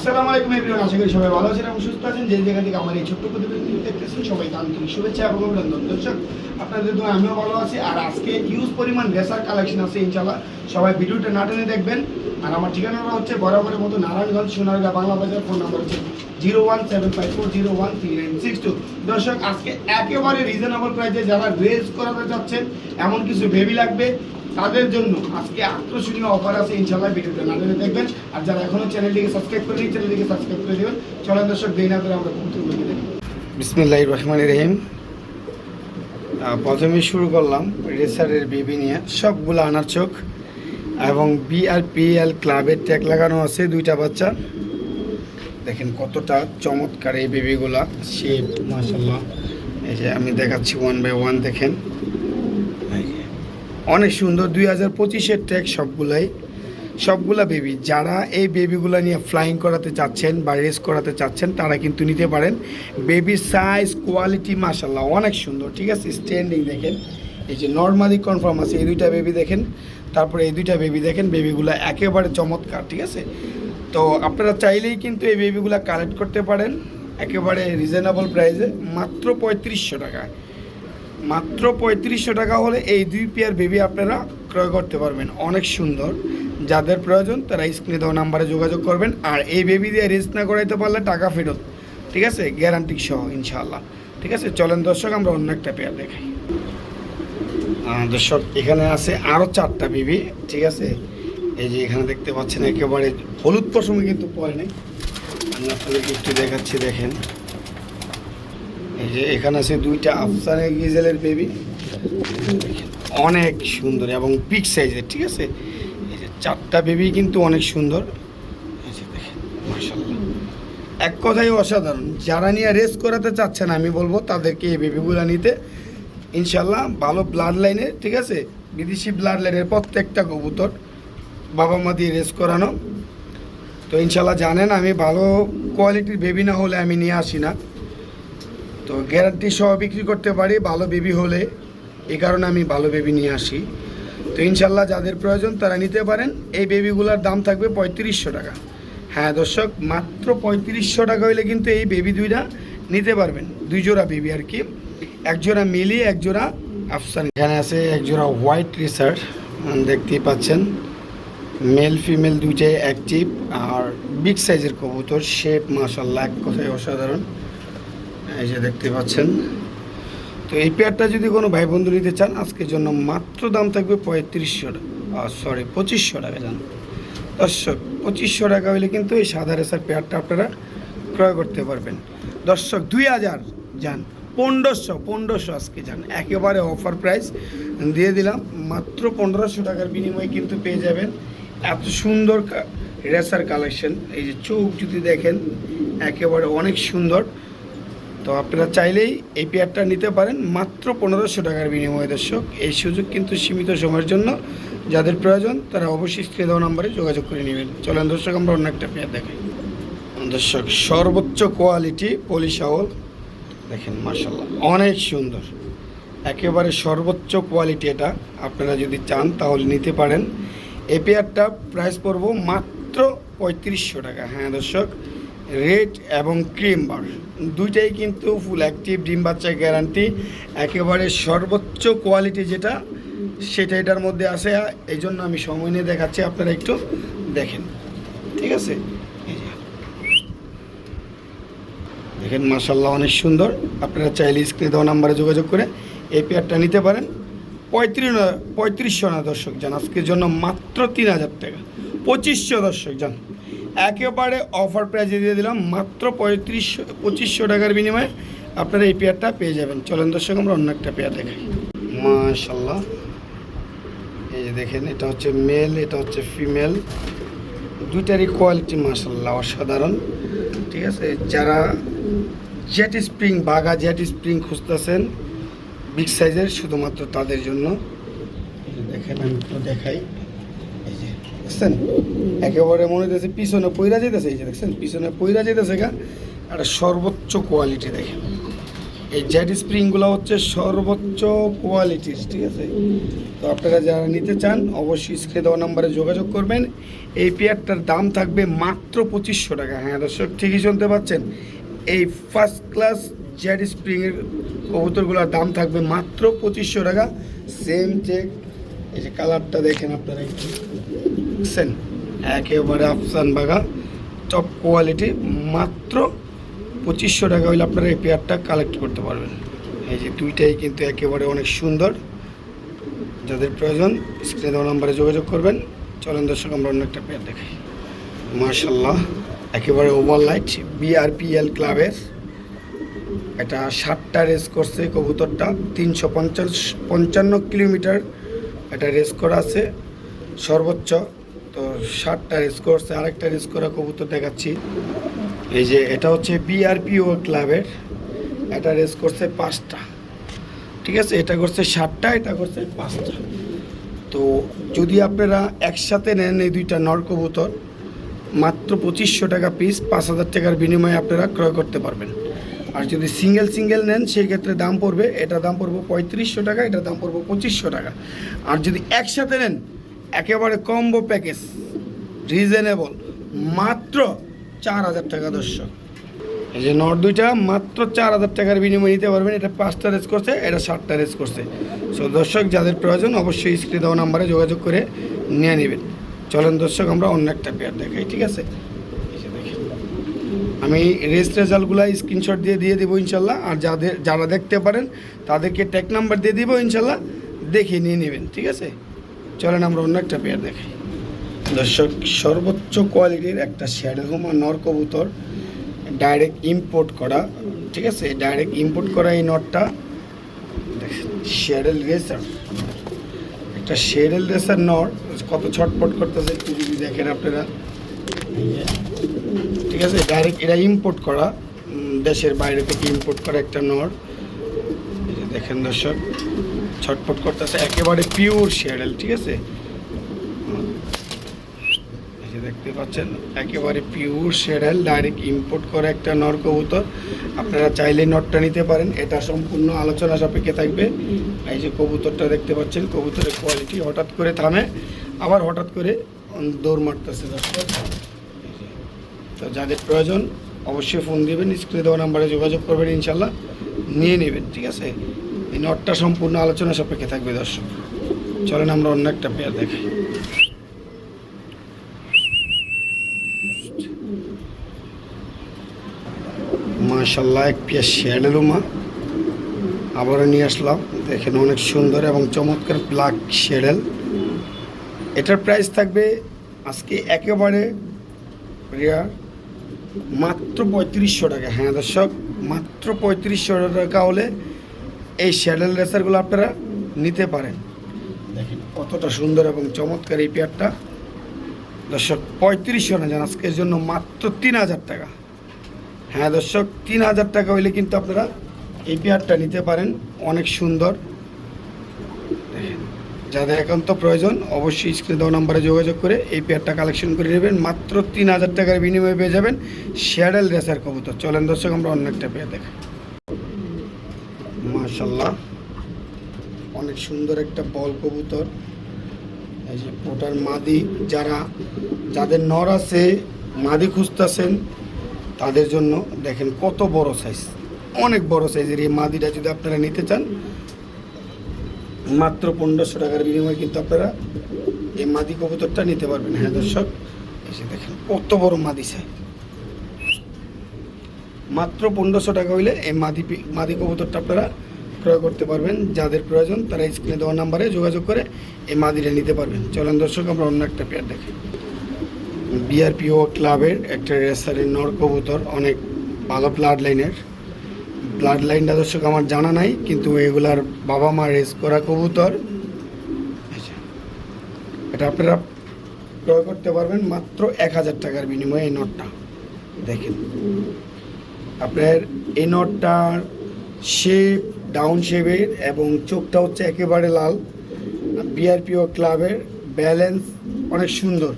আসসালামু আলাইকুম এভরিওয়ান, আশা করি সবাই ভালো আছেন এবং সুস্থ আছেন। যে জায়গা থেকে আমার এই ছোট্ট প্রতিবেদন দেখতেছেন সবাই আন্তরিক শুভেচ্ছা এবং অভিনন্দন। দর্শক, আপনাদের তো আমিও ভালো আছি। আর আজকে ইউজ পরিমাণ রেসার কালেকশন আছে ইনশাল্লাহ সবাই ভিডিওটা না টেনে দেখবেন। আর আমার ঠিকানাটা হচ্ছে বরাবরের মতো নারায়ণগঞ্জ, সোনারগাঁ, বাংলা বাজার। ফোন নাম্বার হচ্ছে zero one seven five four zero one three nine six two দর্শক, আজকে একেবারে রিজনেবল প্রাইসে যারা রেস করাতে চাচ্ছেন, এমন কিছু ভেবি লাগবে। তাদের জন্য আজকে আকর্ষণীয় অফার আছে ইনশাল্লাহ ভিডিওটা না দেখবেন। আর যারা এখনও চ্যানেলটিকে সাবস্ক্রাইব করেনি চ্যানেলটিকে সাবস্ক্রাইব করে দেবেন। চলেন দর্শক, দেরি না করে আমরা কবুতরগুলো দেখি। বিসমিল্লাহ রহমান রহিম। প্রথমে শুরু করলাম রেসারের বেবি নিয়ে। সবগুলো আনার চোখ এবং বিআরপিএল ক্লাবের ট্যাগ লাগানো আছে দুইটা বাচ্চা। দেখেন কতটা চমৎকার এই বেবিগুলা শেপ মাসাল্লাহ এই যে আমি দেখাচ্ছি ওয়ান বাই ওয়ান দেখেন। অনেক সুন্দর। দুই হাজার পঁচিশের ট্যাগ সবগুলাই। সবগুলা বেবি যারা এই বেবিগুলো নিয়ে ফ্লাইং করাতে চাচ্ছেন বা রেস করাতে চাচ্ছেন, তারা কিন্তু নিতে পারেন। বেবির সাইজ কোয়ালিটি মাসাল্লাহ অনেক সুন্দর, ঠিক আছে? স্ট্যান্ডিং দেখেন, এই যে নর্মালি কনফার্ম আছে, এই দুইটা বেবি দেখেন, তারপরে এই দুইটা বেবি দেখেন বেবিগুলো একেবারে চমৎকার, ঠিক আছে? তো আপনারা চাইলেই কিন্তু এই বেবিগুলো কালেক্ট করতে পারেন, একেবারে রিজনেবল প্রাইসে মাত্র পঁয়ত্রিশশো টাকায় মাত্র পঁয়ত্রিশশো টাকা হলে এই দুই পেয়ার বেবি আপনারা ক্রয় করতে পারবেন। অনেক সুন্দর। যাদের প্রয়োজন তারা স্ক্রিনে দেওয়া নাম্বারে যোগাযোগ করবেন আর এই বেবি দিয়ে রেস্ট না করাইতে পারলে টাকা ফেরত। ঠিক আছে? গ্যারান্টি সহ, ইনশাআল্লাহ। ঠিক আছে? চলেন দর্শক, আমরা অন্য একটা পেয়ার দেখাই। দর্শক, এখানে আছে আরও চারটা বেবি ঠিক আছে? এই যে এখানে দেখতে পাচ্ছেন, একেবারে হলুদ পশমে কিন্তু পরে নেই। আমি আপনাদেরকে একটু দেখাচ্ছি, দেখেন। এই যে এখানে আছে দুইটা আফসানে গিজেলের বেবি অনেক সুন্দর এবং বিগ সাইজের ঠিক আছে? এই যে চারটা বেবি কিন্তু অনেক সুন্দর। এই এক কথাই অসাধারণ। যারা নিয়ে রেস করাতে চাচ্ছেন আমি বলব তাদেরকে এই বেবিগুলো নিতে। ইনশাল্লাহ ভালো ব্লাড লাইনে ঠিক আছে? বিদেশি ব্লাড লাইনের প্রত্যেকটা কবুতর বাবা মা দিয়ে রেস করানো। তো ইনশাল্লাহ জানেন আমি ভালো কোয়ালিটির বেবি না হলে আমি নিয়ে আসি না। তো গ্যারান্টি সহ বিক্রি করতে পারি, ভালো বেবি হলে। এই কারণে আমি ভালো বেবি নিয়ে আসি। তো ইনশাল্লাহ যাদের প্রয়োজন তারা নিতে পারেন। এই বেবিগুলোর দাম থাকবে পঁয়ত্রিশশো টাকা। হ্যাঁ দর্শক, মাত্র পঁয়ত্রিশশো টাকা হলে কিন্তু এই বেবি দুইটা নিতে পারবেন। দুই জোড়া বেবি আর কি। এক জোড়া মিলি, এক জোড়া আফসান। এখানে আছে এক জোড়া হোয়াইট রিসার্ট দেখতেই পাচ্ছেন। মেল, ফিমেল দুইটাই অ্যাক্টিভ আর বিগ সাইজের কবুতর। শেপ মাশাল্লাহ এক কথায় অসাধারণ। এই যে দেখতে পাচ্ছেন। তো এই পেয়ারটা যদি কোনো ভাই বন্ধু নিতে চান, আজকের জন্য মাত্র দাম থাকবে পঁয়ত্রিশশো টাকা। সরি পঁচিশশো টাকা জান। দর্শক, পঁচিশশো টাকা হলে কিন্তু এই সাদা রেসার পেয়ারটা আপনারা ক্রয় করতে পারবেন। দর্শক, দুই হাজার যান পনেরোশো পনেরোশো আজকে যান একেবারে অফার প্রাইস দিয়ে দিলাম। মাত্র পনেরোশো টাকার বিনিময়ে কিন্তু পেয়ে যাবেন। এত সুন্দর রেসার কালেকশন এই যে চোখ যদি দেখেন, একেবারে অনেক সুন্দর। তো আপনারা চাইলেই এই পেয়ারটা নিতে পারেন। মাত্র পনেরোশো টাকার বিনিময়ে দর্শক, এই সুযোগ কিন্তু সীমিত সময়ের জন্য। যাদের প্রয়োজন, তারা অবশ্যই স্ক্রিনে দেওয়া নাম্বারে যোগাযোগ করে নেবেন। চলেন দর্শক, আমরা অন্য একটা পেয়ার দেখাই। দর্শক, সর্বোচ্চ কোয়ালিটি পলিশাওল দেখেন মার্শাল্লাহ অনেক সুন্দর। একেবারে সর্বোচ্চ কোয়ালিটি এটা। আপনারা যদি চান, তাহলে নিতে পারেন। এই পেয়ারটা প্রাইস পড়ব মাত্র পঁয়ত্রিশশো টাকা। হ্যাঁ দর্শক রেড এবং ক্রিম বার। দুইটাই কিন্তু ফুল অ্যাক্টিভ ডিম বাচ্চা গ্যারান্টি একেবারে সর্বোচ্চ কোয়ালিটি যেটা, সেটা এটার মধ্যে আছে। এই জন্য আমি সময় নিয়ে দেখাচ্ছি, আপনারা একটু দেখেন। ঠিক আছে? দেখেন মার্শাল্লাহ অনেক সুন্দর। আপনারা চাইলে স্ক্রিনে দেওয়া নাম্বারে যোগাযোগ করে এই পেয়ারটা নিতে পারেন। পঁয়ত্রিশ পঁয়ত্রিশশো না দর্শক যান। আজকের জন্য মাত্র তিন হাজার টাকা। পঁচিশশো দর্শক যান। একেবারে অফার প্রাইজে দিয়ে দিলাম, মাত্র পঁয়ত্রিশশো পঁচিশশো টাকার বিনিময়ে আপনারা এই পেয়ারটা পেয়ে যাবেন। চলেন দর্শক, আমরা অন্য একটা পেয়ার দেখাই। মাশাল্লাহ এই যে দেখেন, এটা হচ্ছে মেল এটা হচ্ছে ফিমেল দুইটারই কোয়ালিটি মাশাল্লাহ অসাধারণ। ঠিক আছে? যারা জেট স্প্রিং বাঘা জেট স্প্রিং খুঁজতেছেন বিগ সাইজের শুধুমাত্র তাদের জন্য। দেখেন, আমি একটু দেখাই। দেখছেন? একেবারে মনে হইতেছে পিছনে পইরা যেতেছে এই যে দেখছেন? পিছনে পইরা যেতেছে গা, একটা সর্বোচ্চ কোয়ালিটি দেখেন। এই জেড স্প্রিংগুলো হচ্ছে সর্বোচ্চ কোয়ালিটির ঠিক আছে? তো আপনারা যারা নিতে চান, অবশ্যই স্ক্রিনে দেওয়া নাম্বারে যোগাযোগ করবেন। এই পেয়ারটার দাম থাকবে মাত্র পঁচিশশো টাকা। হ্যাঁ দর্শক, ঠিকই শুনতে পাচ্ছেন। এই ফার্স্ট ক্লাস জেড স্প্রিংয়ের কবুতরগুলোর দাম থাকবে মাত্র পঁচিশশো টাকা। সেম চেক এই যে কালারটা দেখেন আপনারা একটু। দেখছেন একেবারে আফসান বাগা টপ কোয়ালিটি মাত্র পঁচিশশো টাকা হলে আপনারা এই পেয়ারটা কালেক্ট করতে পারবেন। এই যে দুইটাই কিন্তু একেবারে অনেক সুন্দর। যাদের প্রয়োজন স্ক্রিনে নাম্বারে যোগাযোগ করবেন। চলেন দর্শক, আমরা অন্য একটা পেয়ার দেখাই। মার্শাল্লাহ একেবারে ওভার লাইট বিআরপিএল ক্লাবের এটা ষাটটা রেস করছে কবুতরটা, তিনশো পঞ্চাশ, পঞ্চান্ন কিলোমিটার এটা রেস করা আছে। সর্বোচ্চ তো ষাটটা রেস করছে, আরেকটা রেস করা কবুতর দেখাচ্ছি। এই যে এটা হচ্ছে বিআরপিও ক্লাবের, এটা রেস করছে পাঁচটা। ঠিক আছে, এটা করছে ষাটটা এটা করছে পাঁচটা। তো যদি আপনারা একসাথে নেন এই দুইটা নর কবুতর, মাত্র পঁচিশশো টাকা পিস পাঁচ হাজার টাকার বিনিময়ে আপনারা ক্রয় করতে পারবেন। আর যদি সিঙ্গেল সিঙ্গেল নেন সেই ক্ষেত্রে দাম পড়বে, এটা দাম পড়বে পঁয়ত্রিশশো টাকা এটার দাম পড়বে পঁচিশশো টাকা। আর যদি একসাথে নেন একেবারে কম্বো প্যাকেজ রিজনেবল মাত্র চার হাজার টাকা দর্শক। এই যে নট দুইটা, মাত্র চার হাজার টাকার বিনিময়ে নিতে পারবেন। এটা পাঁচটা রেস করছে, এটা সাতটা রেস করছে। সো দর্শক, যাদের প্রয়োজন, অবশ্যই স্ক্রিনে দেওয়া নাম্বারে যোগাযোগ করে নিয়ে নেবেন। চলেন দর্শক, আমরা অন্য একটা পেয়ার দেখাই, ঠিক আছে? আমি রেস রেজাল্টগুলো স্ক্রিনশট দিয়ে দিয়ে দেবো ইনশাল্লাহ। আর যাদের, যারা দেখতে পারেন, তাদেরকে ট্যাগ নাম্বার দিয়ে দিব ইনশাল্লাহ। দেখে নিয়ে নেবেন, ঠিক আছে? চলেন, আমরা অন্য একটা পেয়ার দেখাই। দর্শক, সর্বোচ্চ কোয়ালিটির একটা শ্যাডেল হোমা নর কবুতর ডাইরেক্ট ইম্পোর্ট করা, ঠিক আছে? ডাইরেক্ট ইম্পোর্ট করা এই নটটা শ্যাডেল রেসার একটা শ্যাডেল রেসার নট কত ছটপট করতেছে একটু যদি দেখেন আপনারা। ঠিক আছে? ডাইরেক্ট এটা ইম্পোর্ট করা দেশের বাইরে থেকে ইম্পোর্ট করা একটা নট দেখেন দর্শক। ছটপট করতেছে, একেবারে পিওর শ্যাডেল ঠিক আছে? দেখতে পাচ্ছেন, একেবারে পিওর শেডেল ডাইরেক্ট ইম্পোর্ট করা একটা নর কবুতর আপনারা চাইলে নটটা নিতে পারেন, এটা সম্পূর্ণ আলোচনা সাপেক্ষে থাকবে। এই যে কবুতরটা দেখতে পাচ্ছেন, কবুতরের কোয়ালিটি হঠাৎ করে থামে, আবার হঠাৎ করে দৌড় মারতেছে। তো যাদের প্রয়োজন, অবশ্যই ফোন দিবেন স্ক্রিনে দেওয়া নাম্বারে যোগাযোগ করবেন ইনশাল্লাহ নিয়ে নেবেন, ঠিক আছে? এই নটটা সম্পূর্ণ আলোচনা সাপেক্ষে থাকবে, দর্শক। চলেন আমরা অন্য একটা পেয়ার দেখাই। মাশাল্লাহ এক পেয়ার পিয়া শ্যাডেলুমা আবারও নিয়ে আসলাম। দেখেন অনেক সুন্দর এবং চমৎকার ব্ল্যাক শেডেল এটার প্রাইস থাকবে আজকে একেবারে রেয়ার মাত্র পঁয়ত্রিশশো টাকা। হ্যাঁ দর্শক, মাত্র পঁয়ত্রিশশো টাকা হলে এই শ্যাডেল রেসারগুলো আপনারা নিতে পারেন। দেখেন। কতটা সুন্দর এবং চমৎকার এই পেয়ারটা। দর্শক পঁয়ত্রিশশো না জান আজকের জন্য মাত্র তিন হাজার টাকা। হ্যাঁ দর্শক তিন হাজার টাকা হইলে কিন্তু আপনারা এই পেয়ারটা নিতে পারেন। অনেক সুন্দর। দেখেন যাদের একান্ত প্রয়োজন অবশ্যই স্ক্রিনে দেওয়া নাম্বারে যোগাযোগ করে এই পেয়ারটা কালেকশন করে নেবেন। মাত্র তিন হাজার টাকার বিনিময়ে পেয়ে যাবেন শ্যাডেল রেসার কবুতর। চলেন দর্শক আমরা অন্য একটা পেয়ার দেখাই। মাশাল্লাহ অনেক সুন্দর একটা বল কবুতর। এই যে পোটার মাদি যারা, যাদের নর আছে, মাদি খুঁজতেছেন, তাদের জন্য দেখেন কত বড় সাইজ অনেক বড় সাইজের এই মাদিটা যদি আপনারা নিতে চান, মাত্র পনেরোশো টাকার বিনিময়ে কিন্তু আপনারা এই মাদি কবুতরটা নিতে পারবেন। হ্যাঁ দর্শক এসে দেখেন কত বড় মাদি সাইজ মাত্র পনেরোশো টাকা হইলে এই মাদি মাদি কবুতরটা আপনারা ক্রয় করতে পারবেন, যাদের প্রয়োজন তারা স্ক্রিনে দেওয়া নাম্বারে যোগাযোগ করে এই মাদিটা নিতে পারবেন। চলেন দর্শক, আমরা অন্য একটা পেয়ার দেখি। বিআরপিও ক্লাবের একটা রেসারের নর কবুতর, অনেক ভালো ব্লাড লাইনের ব্লাড লাইনটা দর্শক, আমার জানা নাই, কিন্তু এগুলার বাবা মা রেস করা কবুতর। এটা আপনারা ক্রয় করতে পারবেন মাত্র এক হাজার টাকার বিনিময়ে এই নটটা। দেখেন, আপনার এই নটটার শেপ ডাউন শেপের এবং চোখটা হচ্ছে একেবারে লাল। বিআরপিও ক্লাবের ব্যালেন্স অনেক সুন্দর।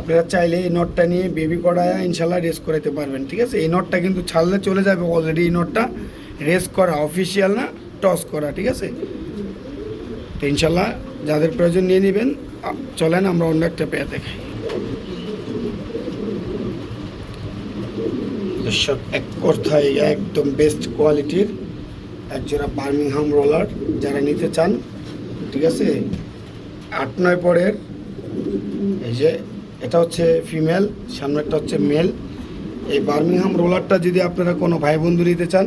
আপনারা চাইলে এই নটটা নিয়ে বেবি করায় ইনশাল্লাহ রেস করাতে পারবেন, ঠিক আছে? এই নটটা কিন্তু ছাড়লে চলে যাবে অলরেডি এই নটটা। রেস করা অফিসিয়াল না টস করা, ঠিক আছে? তো ইনশাল্লাহ যাদের প্রয়োজন নিয়ে নেবেন চলেন আমরা অন্য একটা পেয়ে দেখাই। এক কথায় একদম বেস্ট কোয়ালিটির একজোড়া বার্মিংহাম রোলার যারা নিতে চান, ঠিক আছে? আট নয় পরের, এই যে এটা হচ্ছে ফিমেল সামনেরটা হচ্ছে মেল। এই বার্মিংহাম রোলারটা যদি আপনারা কোনো ভাই বন্ধু নিতে চান,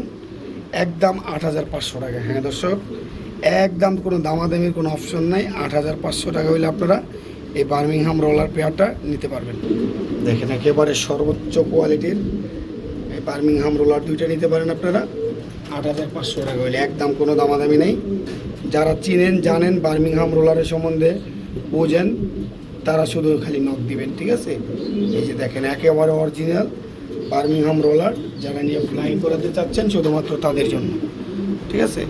একদম আট হাজার পাঁচশো টাকা। হ্যাঁ দর্শক, একদম কোনো দামাদামির কোনো অপশন নাই, আট হাজার পাঁচশো টাকা হইলে আপনারা এই বার্মিংহাম রোলার পেয়ারটা নিতে পারবেন। দেখেন একেবারে সর্বোচ্চ কোয়ালিটির এই বার্মিংহাম রোলার দুইটা নিতে পারেন আপনারা। আট হাজার পাঁচশো টাকা হইলে একদম কোনো দামাদামি নেই। যারা চিনেন, জানেন, বার্মিংহাম রোলারের সম্বন্ধে বোঝেন, তারা শুধু খালি নখ দিবেন, ঠিক আছে? এই যে দেখেন, একেবারে অরিজিনাল বার্মিংহাম রোলার, যারা নিয়ে ফ্লাইং করাতে চাচ্ছেন, শুধুমাত্র তাদের জন্য, ঠিক আছে?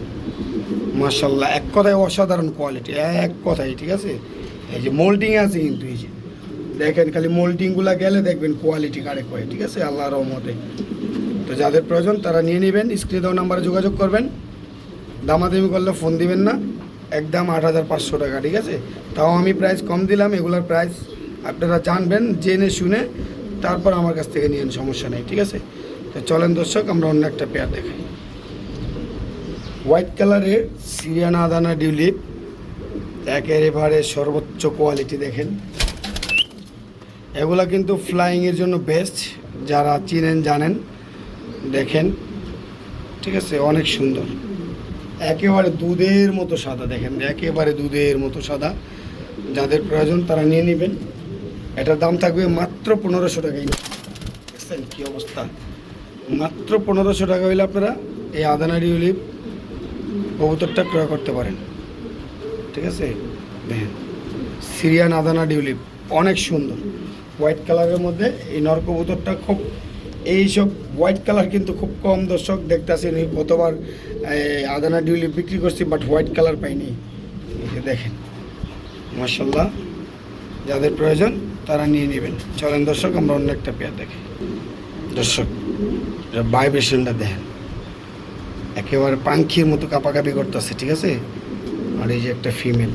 মার্শাল্লাহ এক কথায় অসাধারণ কোয়ালিটি এক কথায়, ঠিক আছে? এই যে মোল্ডিং আছে কিন্তু, এই যে। দেখেন, খালি মোল্ডিংগুলো গেলে দেখবেন কোয়ালিটি কারে কয়, ঠিক আছে? আল্লাহ রহমতে। তো যাদের প্রয়োজন তারা নিয়ে নেবেন, স্ক্রিনে দেওয়া নাম্বারে যোগাযোগ করবেন। দামাদামি করলে ফোন দিবেন না। একদম আট হাজার পাঁচশো টাকা, ঠিক আছে? তাও আমি প্রাইস কম দিলাম, এগুলোর প্রাইস আপনারা জানবেন, জেনে শুনে তারপর আমার কাছ থেকে নিয়েন, সমস্যা নেই, ঠিক আছে? তো চলেন দর্শক, আমরা অন্য একটা পেয়ার দেখাই। হোয়াইট কালারের সিরিয়ানা আদানা ডিউলিপ একেবারে সর্বোচ্চ কোয়ালিটি দেখেন। এগুলা কিন্তু ফ্লাইংয়ের জন্য বেস্ট যারা চিনেন, জানেন। দেখেন। ঠিক আছে, অনেক সুন্দর। একেবারে দুধের মতো সাদা, দেখেন, একেবারে দুধের মতো সাদা। যাদের প্রয়োজন তারা নিয়ে নেবেন। এটার দাম থাকবে মাত্র পনেরোশো টাকাই দেখছেন কী অবস্থা? মাত্র পনেরোশো টাকা হইলে আপনারা এই আদানারি অলিভ কবুতরটা ক্রয় করতে পারেন। ঠিক আছে? দেখেন, সিরিয়ান আদানা ডিউলিপ অনেক সুন্দর। হোয়াইট কালারের মধ্যে এই নর কবুতরটা খুব এইসব হোয়াইট কালার কিন্তু খুব কম দর্শক দেখতেছি আমি কতবার আদানা ডিউলিপ বিক্রি করছি বাট হোয়াইট কালার পাইনি। দেখেন মার্শাল্লাহ যাদের প্রয়োজন তারা নিয়ে নেবেন। চলেন দর্শক, আমরা অন্য একটা পেয়ার দেখি। দর্শক ভাইব্রেশনটা দেখেন। একেবারে পাঙ্খির মতো কাপাকাপি করতেছে, ঠিক আছে? আর এই যে একটা ফিমেল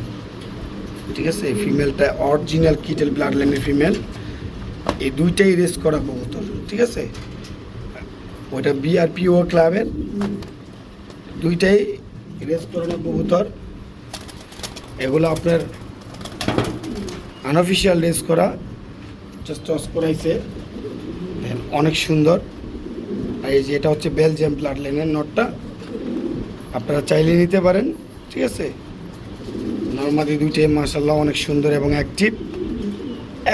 ঠিক আছে? এই ফিমেলটা অরিজিনাল কিটেল ব্লাড লাইনের ফিমেল এই দুইটাই রেস করা কবুতর। ঠিক আছে? ওইটা বিআরপিও ক্লাবের। দুইটাই রেস করানো কবুতর এগুলো আপনার আনঅফিসিয়াল রেস করা। জাস্ট টস করাইছে। অনেক সুন্দর। আর এই যে এটা হচ্ছে বেলজিয়াম ব্লাড লাইনের নটটা আপনারা চাইলে নিতে পারেন। ঠিক আছে? নর্মালি দুইটাই মার্শাল্লাহ অনেক সুন্দর এবং অ্যাক্টিভ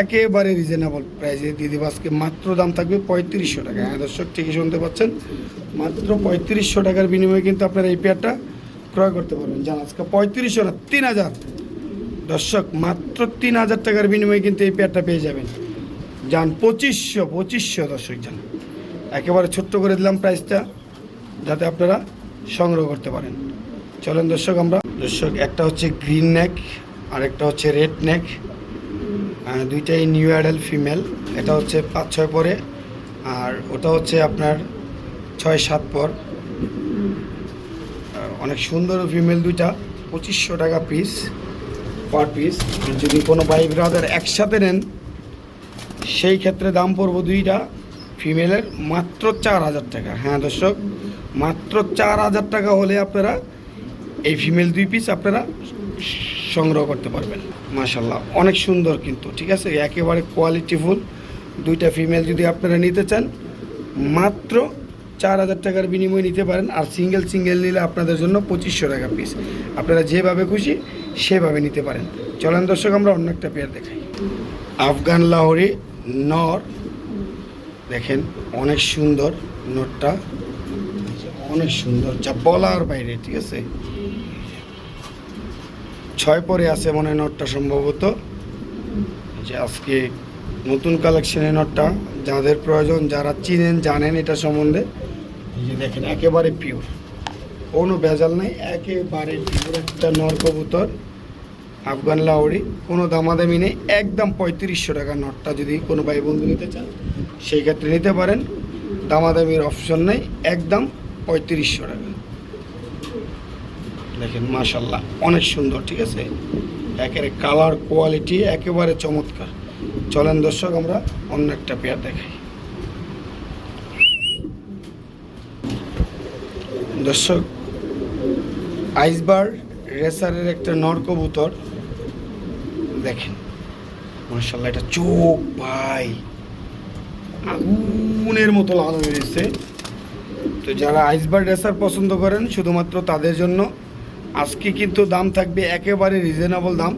একেবারে রিজনেবল প্রাইসে দিদিবাসকে মাত্র দাম থাকবে পঁয়ত্রিশশো টাকা। হ্যাঁ দর্শক, ঠিকই শুনতে পাচ্ছেন। মাত্র পঁয়ত্রিশশো টাকার বিনিময়ে কিন্তু আপনারা এই পেয়ারটা ক্রয় করতে পারবেন। জান, আজকে পঁয়ত্রিশশো না, তিন হাজার। দর্শক, মাত্র তিন হাজার টাকার বিনিময়ে কিন্তু এই পেয়ারটা পেয়ে যাবেন। যান পঁচিশশো পঁচিশশো দর্শক যান একেবারে ছোট্ট করে দিলাম প্রাইসটা যাতে আপনারা সংগ্রহ করতে পারেন। চলেন দর্শক, আমরা দর্শক, একটা হচ্ছে গ্রিন নেক আর একটা হচ্ছে রেড নেক দুইটাই নিউ অ্যাডাল ফিমেল এটা হচ্ছে পাঁচ ছয় পরে, আর ওটা হচ্ছে আপনার ছয় সাত পর। অনেক সুন্দর ফিমেল দুইটা, পঁচিশশো টাকা পিস পার পিস যদি কোনো ভাই ব্রাদার একসাথে নেন, সেই ক্ষেত্রে দাম পড়ব দুইটা ফিমেলের মাত্র চার হাজার টাকা। হ্যাঁ দর্শক, মাত্র চার হাজার টাকা হলে আপনারা এই ফিমেল দুই পিস আপনারা সংগ্রহ করতে পারবেন। মাশাল্লাহ অনেক সুন্দর কিন্তু, ঠিক আছে? একেবারে কোয়ালিটিফুল দুইটা ফিমেল যদি আপনারা নিতে চান, মাত্র চার হাজার টাকার বিনিময়ে নিতে পারেন, আর সিঙ্গেল সিঙ্গেল নিলে আপনাদের জন্য পঁচিশশো টাকা পিস আপনারা যেভাবে খুশি, সেভাবে নিতে পারেন। চলেন দর্শক, আমরা অন্য একটা পেয়ার দেখাই। আফগান, লাহোরি, নর। দেখেন, অনেক সুন্দর নটটা অনেক সুন্দর, যা বলার বাইরে, ঠিক আছে? ছয় পরে আছে মনে নটটা সম্ভবত। যে আজকে নতুন কালেকশনের নটটা, যাদের প্রয়োজন, যারা চিনেন, জানেন এটা সম্বন্ধে। যে দেখেন, একেবারে পিওর কোনো ভেজাল নাই, একেবারে পিওর একটা নর কবুতর, আফগান লাউড়ি কোনো দামাদামি নেই, একদম পঁয়ত্রিশশো টাকা নটটা যদি কোনো ভাই বন্ধু নিতে চান, সেই ক্ষেত্রে নিতে পারেন। দামাদামির অপশন নেই, একদম পঁয়ত্রিশশো টাকা। দেখেন মাশাল্লাহ অনেক সুন্দর, ঠিক আছে? একেবারে কালার কোয়ালিটি একেবারে চমৎকার। চলেন দর্শক, আমরা অন্য একটা পেয়ার দেখাই। দর্শক, আইসবার রেসারের একটা নর কবুতর, দেখেন মার্শাল্লাহ এটা চোখ, ভাই, আগুনের মতো লাল বেরিয়েছে তো যারা আইসবার রেসার পছন্দ করেন, শুধুমাত্র তাদের জন্য আজকে কিন্তু দাম থাকবে একেবারে রিজনেবল দাম।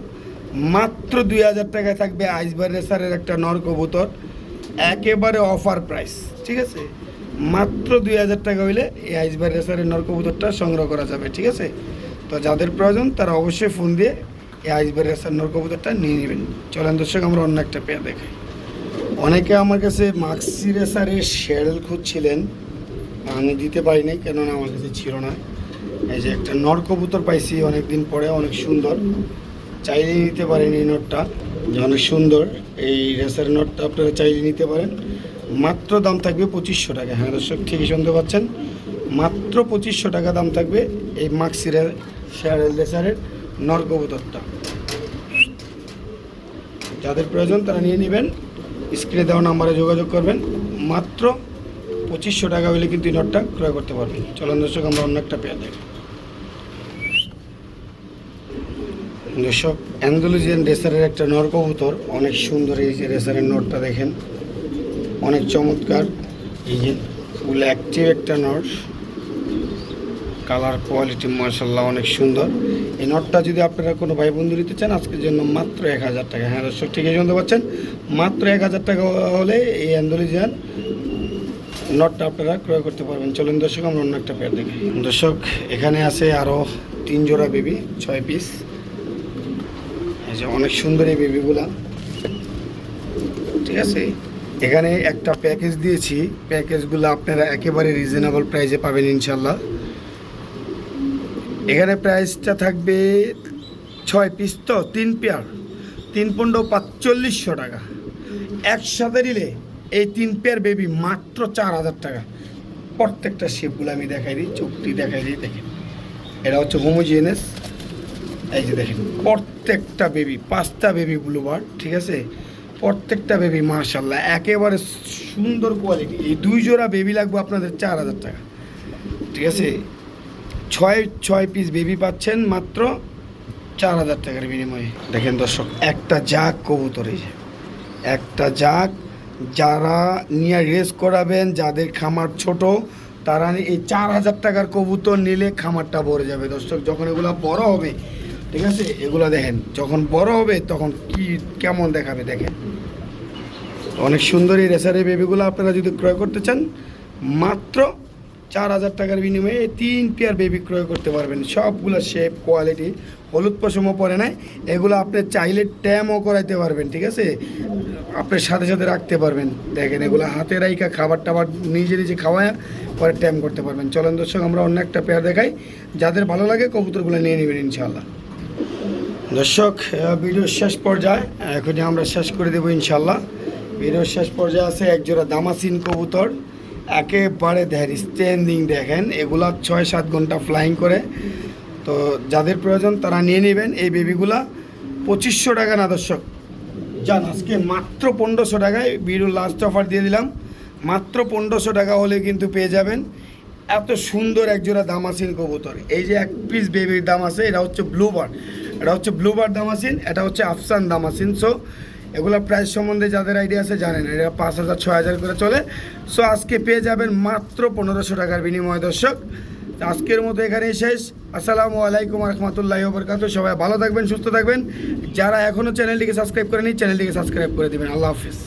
মাত্র দুই হাজার টাকায় থাকবে আইসবার রেসারের একটা নর কবুতর। একেবারে অফার প্রাইস ঠিক আছে? মাত্র দুই হাজার টাকা হইলে এই আইসবার রেসারের নর কবুতরটা সংগ্রহ করা যাবে, ঠিক আছে? তো যাদের প্রয়োজন, তারা অবশ্যই ফোন দিয়ে এই আইসবার রেসার নর কবুতরটা নিয়ে নেবেন। চলেন দর্শক, আমরা অন্য একটা পেয়ে দেখাই। অনেকে আমার কাছে মাক্সি রেসারের শেল খুঁজছিলেন। আমি দিতে পারিনি, কেননা আমার কাছে ছিল না। এই যে একটা নর কবুতর পাইছি অনেক দিন পরে, অনেক সুন্দর। চাইলে নিতে পারেন এই নোটটা। যে অনেক সুন্দর। এই রেসার নোটটা আপনারা চাইলে নিতে পারেন। মাত্র দাম থাকবে পঁচিশশো টাকা। হ্যাঁ দর্শক, ঠিকই শুনতে পাচ্ছেন। মাত্র পঁচিশশো টাকা দাম থাকবে এই শেয়ার রেসারের নর কবুতরটা। যাদের প্রয়োজন তারা নিয়ে নেবেন। স্ক্রিনে দেওয়া নাম্বারে যোগাযোগ করবেন। মাত্র পঁচিশশো টাকা হলে কিন্তু এই নটটা ক্রয় করতে পারবেন। চলুন দর্শক, আমরা অন্য একটা পেয়ে দেখি। দর্শক, অ্যান্ডোলজিয়ান রেসারের একটা নর কবুতর, অনেক সুন্দর এই যে রেসারের নটটা দেখেন, অনেক চমৎকার। এই যে ফুল অ্যাক্টিভ একটা নট কালার কোয়ালিটি মার্শাল্লাহ অনেক সুন্দর। এই নটটা যদি আপনারা কোনো ভাই বন্ধু নিতে চান, আজকের জন্য মাত্র এক হাজার টাকা। হ্যাঁ দর্শক, ঠিকই শুনতে পাচ্ছেন, মাত্র এক হাজার টাকা হলে এই অ্যান্ডোলজিয়ান নটটা আপনারা ক্রয় করতে পারবেন। চলুন দর্শক, আমরা অন্য একটা পেয়ার দেখি। দর্শক, এখানে আছে আরও তিন জোড়া বেবি ছয় পিস যে অনেক সুন্দর এই বেবিগুলা ঠিক আছে? এখানে একটা প্যাকেজ দিয়েছি। প্যাকেজগুলো আপনারা একেবারে রিজনেবল প্রাইসে পাবেন ইনশাল্লাহ এখানে প্রাইসটা থাকবে ছয় পিস তো? তিন পেয়ার তিন পনেরো পাঁচচল্লিশশো টাকা। একসাথে নিলে এই তিন পেয়ার বেবি মাত্র চার হাজার টাকা। প্রত্যেকটা শেপগুলো আমি দেখাই দিই, চোখটি দেখাই দিই, দেখেন। এটা হচ্ছে হোমোজিনিয়াস এই যে দেখেন, প্রত্যেকটা বেবি পাঁচটা বেবি ব্লুবার ঠিক আছে? প্রত্যেকটা বেবি মার্শাল্লাহ একেবারে সুন্দর কোয়ালিটি এই দুই জোড়া বেবি লাগবে আপনাদের চার হাজার টাকা। ঠিক আছে? ছয় ছয় পিস বেবি পাচ্ছেন মাত্র চার হাজার টাকার বিনিময়ে। দেখেন দর্শক, একটা জাগ কবুতর এই যে। একটা জাগ, যারা নিয়ে রেস করাবেন, যাদের খামার ছোট, তারা এই চার হাজার টাকার কবুতর নিলে খামারটা ভরে যাবে। দর্শক, যখন এগুলো বড় হবে ঠিক আছে? এগুলো দেখেন, যখন বড় হবে তখন কি, কেমন দেখাবে দেখেন? অনেক সুন্দর এই বেবিগুলো আপনারা যদি ক্রয় করতে চান, মাত্র চার হাজার টাকার বিনিময়ে তিন পেয়ার বেবি ক্রয় করতে পারবেন। সবগুলো শেপ কোয়ালিটি হলুদ পশমও পরে নাই, এগুলো আপনি চাইলে ট্যামও করাইতে পারবেন, ঠিক আছে? আপনার সাথে সাথে রাখতে পারবেন। দেখেন এগুলো হাতে রাইকা খাবার টাবার নিজে নিজে খাওয়ায় পরে ট্যাম করতে পারবেন। চলেন দর্শক, আমরা অন্য একটা পেয়ার দেখাই। যাদের ভালো লাগে কবুতরগুলো নিয়ে নেবেন ইনশাল্লাহ দর্শক আহ, ভিডিওর শেষ পর্যায়ে এখনই আমরা শেষ করে দেবো ইনশাল্লাহ। ভিডিওর শেষ পর্যায়ে আছে একজোড়া দামাসিন কবুতর। একেবারে দেখেন স্ট্যান্ডিং দেখেন এগুলা ছয় সাত ঘণ্টা ফ্লাইং করে। তো যাদের প্রয়োজন তারা নিয়ে নেবেন এই বেবিগুলা পঁচিশশো টাকা না দর্শক? যান আজকে মাত্র পনেরোশো টাকায় ভিডিও লাস্ট অফার দিয়ে দিলাম। মাত্র পনেরোশো টাকা হলে কিন্তু পেয়ে যাবেন। এত সুন্দর একজোড়া দামাসিন কবুতর। এই যে এক পিস বেবির দাম আছে এটা হচ্ছে ব্লুবার এটা হচ্ছে ব্লুবার দামাসিন এটা হচ্ছে আফসান দামাসিন সো এগুলো প্রাইস সম্বন্ধে যাদের আইডিয়া আছে জানেন এটা পাঁচ হাজার, ছয় হাজার করে চলে। সো আজকে পেয়ে যাবেন মাত্র পনেরোশো টাকার বিনিময় দর্শক। আজকের মতো এখানেই শেষ। আসসালামু আলাইকুম রহমতুল্লাহ বরকাত সবাই ভালো থাকবেন, সুস্থ থাকবেন। যারা এখনও চ্যানেলটিকে সাবস্ক্রাইব করেনি চ্যানেলটিকে সাবস্ক্রাইব করে দেবেন। আল্লাহ হাফিজ।